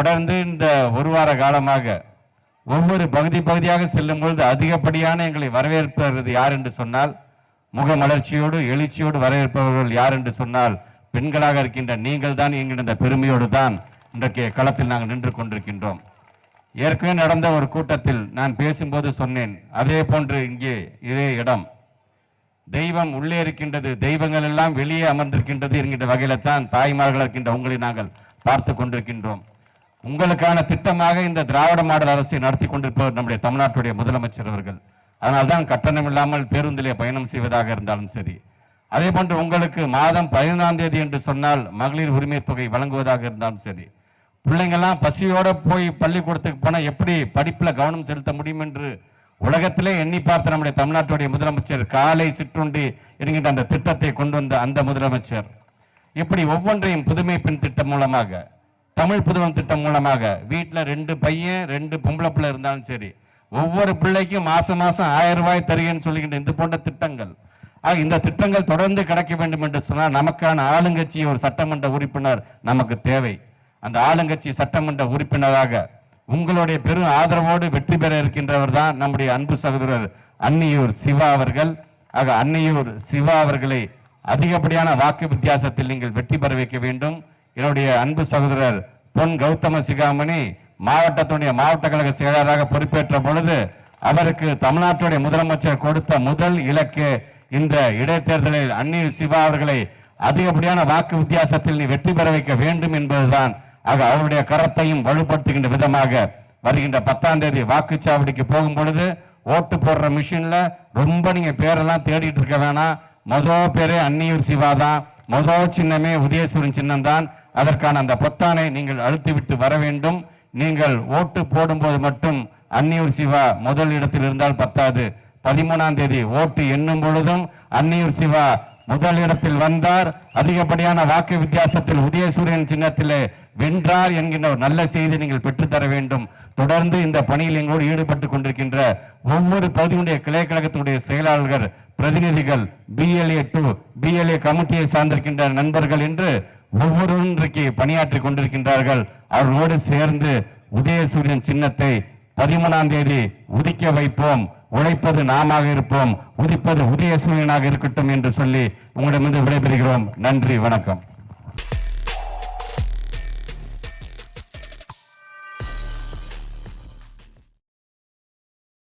தொடர்ந்து இந்த ஒரு வார காலமாக ஒவ்வொரு பகுதி பகுதியாக செல்லும் பொழுது அதிகப்படியான எங்களை வரவேற்பது யார் என்று சொன்னால் முகமலர்ச்சியோடு எழுச்சியோடு வரவேற்பவர்கள் யார் என்று சொன்னால் பெண்களாக இருக்கின்ற நீங்கள் தான் என்கின்ற இந்த பெருமையோடு தான் இன்றைக்கு களத்தில் நாங்கள் நின்று கொண்டிருக்கின்றோம். ஏற்கனவே நடந்த ஒரு கூட்டத்தில் நான் பேசும்போது சொன்னேன் அதே போன்று இங்கே இதே இடம். தெய்வம் உள்ளே இருக்கின்றது தெய்வங்கள் எல்லாம் வெளியே அமர்ந்திருக்கின்றது என்கின்ற வகையில தான் தாய்மார்கள் இருக்கின்ற உங்களை நாங்கள் பார்த்து கொண்டிருக்கின்றோம். உங்களுக்கான திட்டமாக இந்த திராவிட மாடல் அரசை நடத்தி கொண்டிருப்பவர் நம்முடைய தமிழ்நாட்டுடைய முதலமைச்சர் அவர்கள். அதனால்தான் கட்டணம் இல்லாமல் பேருந்திலே பயணம் செய்வதாக இருந்தாலும் சரி. அதே போன்று உங்களுக்கு மாதம் பதினைந்தாம் தேதி என்று சொன்னால் மகளிர் உரிமை தொகை வழங்குவதாக இருந்தாலும் சரி. பிள்ளைங்கெல்லாம் பசியோட போய் பள்ளிக்கூடத்துக்கு போனால் எப்படி படிப்பில் கவனம் செலுத்த முடியும் என்று உலகத்திலே எண்ணி பார்த்த நம்முடைய தமிழ்நாட்டுடைய முதலமைச்சர் காலை சிற்றுண்டி என்கின்ற அந்த திட்டத்தை கொண்டு வந்த அந்த முதலமைச்சர். இப்படி ஒவ்வொன்றையும் புதுமை பெண் திட்டம் மூலமாக தமிழ் புதுவம் திட்டம் மூலமாக வீட்டில் ரெண்டு பையன் ரெண்டு பொம்பளை பிள்ளை இருந்தாலும் சரி ஒவ்வொரு பிள்ளைக்கும் மாதம் மாதம் ஆயிரம் ரூபாய் தருகிறேன்னு சொல்லுகின்ற இந்த போன்ற திட்டங்கள். ஆக இந்த திட்டங்கள் தொடர்ந்து கிடைக்க வேண்டும் என்று சொன்னால் நமக்கான ஆளுங்கட்சி ஒரு சட்டமன்ற உறுப்பினர் நமக்கு தேவை. அந்த ஆளுங்கட்சி சட்டமன்ற உறுப்பினராக உங்களுடைய பெரும் ஆதரவோடு வெற்றி பெற இருக்கின்றவர் தான் நம்முடைய அன்பு சகோதரர் அன்னியூர் சிவா அவர்கள். ஆக அன்னியூர் சிவா அவர்களை அதிகப்படியான வாக்கு வித்தியாசத்தில் நீங்கள் வெற்றி பெற வைக்க வேண்டும். என்னுடைய அன்பு சகோதரர் பொன் கௌதம சிகாமணி மாவட்டத்துடைய மாவட்ட கழக செயலாளராக பொறுப்பேற்ற பொழுது அவருக்கு தமிழ்நாட்டுடைய முதலமைச்சர் கொடுத்த முதல் இலக்கு இந்த இடைத்தேர்தலில் அந்நில் சிவா அவர்களை அதிகப்படியான வாக்கு வித்தியாசத்தில் நீ வெற்றி பெற வைக்க வேண்டும் என்பதுதான் ஆக அவருடைய கரத்தையும் வலுப்படுத்துகின்ற விதமாக வருகின்ற பத்தாம் தேதி வாக்குச்சாவடிக்கு போகும் பொழுது ஓட்டு போடுற மிஷின்ல ரொம்ப நீங்க பேரெல்லாம் தேடிட்டு இருக்க வேணாம். மொதல் பேரே அன்னியூர் சிவா தான். மொதல் சின்னமே உதயசூரன் சின்னம் தான் அதற்கான அந்த பொத்தானை நீங்கள் அழுத்திவிட்டு வர வேண்டும். நீங்கள் ஓட்டு போடும்போது மட்டும் அன்னியூர் சிவா முதல் இடத்தில் இருந்தால் பத்தாது. பதிமூணாம் தேதி ஓட்டு எண்ணும் பொழுதும் அன்னியூர் சிவா முதலிடத்தில் வந்தார். அதிகப்படியான வாக்கு வித்தியாசத்தில் உதயசூரியன் சின்னத்திலே வென்றார் என்கின்ற ஒரு நல்ல செய்தி நீங்கள் பெற்றுத்தர வேண்டும். தொடர்ந்து இந்த பணியில் எங்களோடு ஈடுபட்டு கொண்டிருக்கின்ற ஒவ்வொரு பகுதியுடைய கிளை கழகத்தினுடைய செயலாளர்கள் பிரதிநிதிகள் பிஎல்ஏ டூ பிஎல்ஏ கமிட்டியை சார்ந்திருக்கின்ற நண்பர்கள் என்று ஒவ்வொருவரும் இன்றைக்கு பணியாற்றி கொண்டிருக்கின்றார்கள். அவர்களோடு சேர்ந்து உதயசூரியன் சின்னத்தை பதிமூணாம் தேதி உதிக்க வைப்போம். உழைப்பது நாமாக இருப்போம் உதிப்பது உதயசூரியனாக இருக்கட்டும் என்று சொல்லி உங்களிடமிருந்து விடைபெறுகிறோம். நன்றி வணக்கம்.